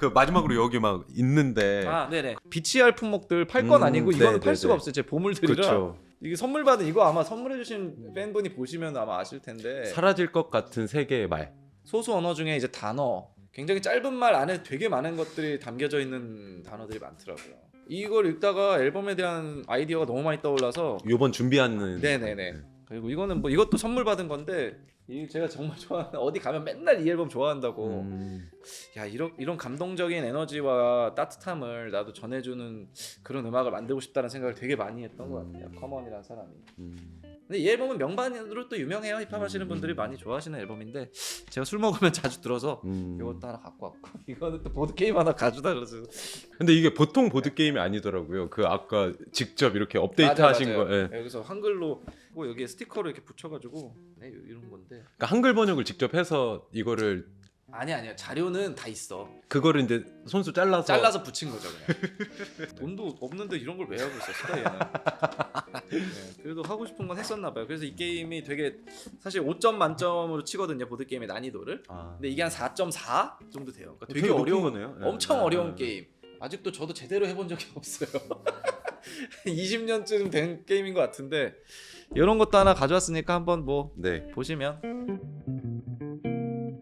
그 마지막으로 여기 막 있는데 아, 네네. 비치할 품목들 팔 건 음, 아니고 이거는 네, 팔 네, 수가 네. 없어요. 제 보물들이라. 그렇죠. 이게 선물 받은 이거 아마 선물해 주신 팬분이 보시면 아마 아실 텐데. 사라질 것 같은 세 개의 말. 소수 언어 중에 이제 단어 굉장히 짧은 말 안에 되게 많은 것들이 담겨져 있는 단어들이 많더라고요. 이걸 읽다가 앨범에 대한 아이디어가 너무 많이 떠올라서 요번 준비하는 네네네. 그리고 이거는 뭐 이것도 선물 받은 건데 이 제가 정말 좋아하는 어디 가면 맨날 이 앨범 좋아한다고. 음, 야 이런 이런 감동적인 에너지와 따뜻함을 나도 전해주는 그런 음악을 만들고 싶다는 생각을 되게 많이 했던 것 같아요. 음. 커먼이라는 사람이. 음. 근데 이 앨범은 명반으로 또 유명해요. 힙합 하시는 음. 분들이 많이 좋아하시는 앨범인데 제가 술 먹으면 자주 들어서 음. 이것도 하나 갖고 왔고 이거는 또 보드 게임 하나 가져다 그래서 근데 이게 보통 보드 게임이 아니더라고요. 그 아까 직접 이렇게 업데이트하신 거. 예. 여기서 한글로 뭐 여기에 스티커를 이렇게 붙여가지고 네, 이런 건데 그러니까 한글 번역을 직접 해서 이거를 아니 아니야 자료는 다 있어 그거를 이제 손수 잘라서 잘라서 붙인 거죠 그냥 돈도 없는데 이런 걸 왜 하고 있었을까 얘는 네, 그래도 하고 싶은 건 했었나 봐요 그래서 이 게임이 되게 사실 5점 만점으로 치거든요 보드 게임의 난이도를 아. 근데 이게 한 4.4 정도 돼요 그러니까 되게, 높은 어려운 거네요. 예. 엄청 예, 어려운 예. 게임 아직도 저도 제대로 해본 적이 없어요 20년쯤 된 게임인 것 같은데 이런 것도 하나 가져왔으니까 한번 뭐 네. 보시면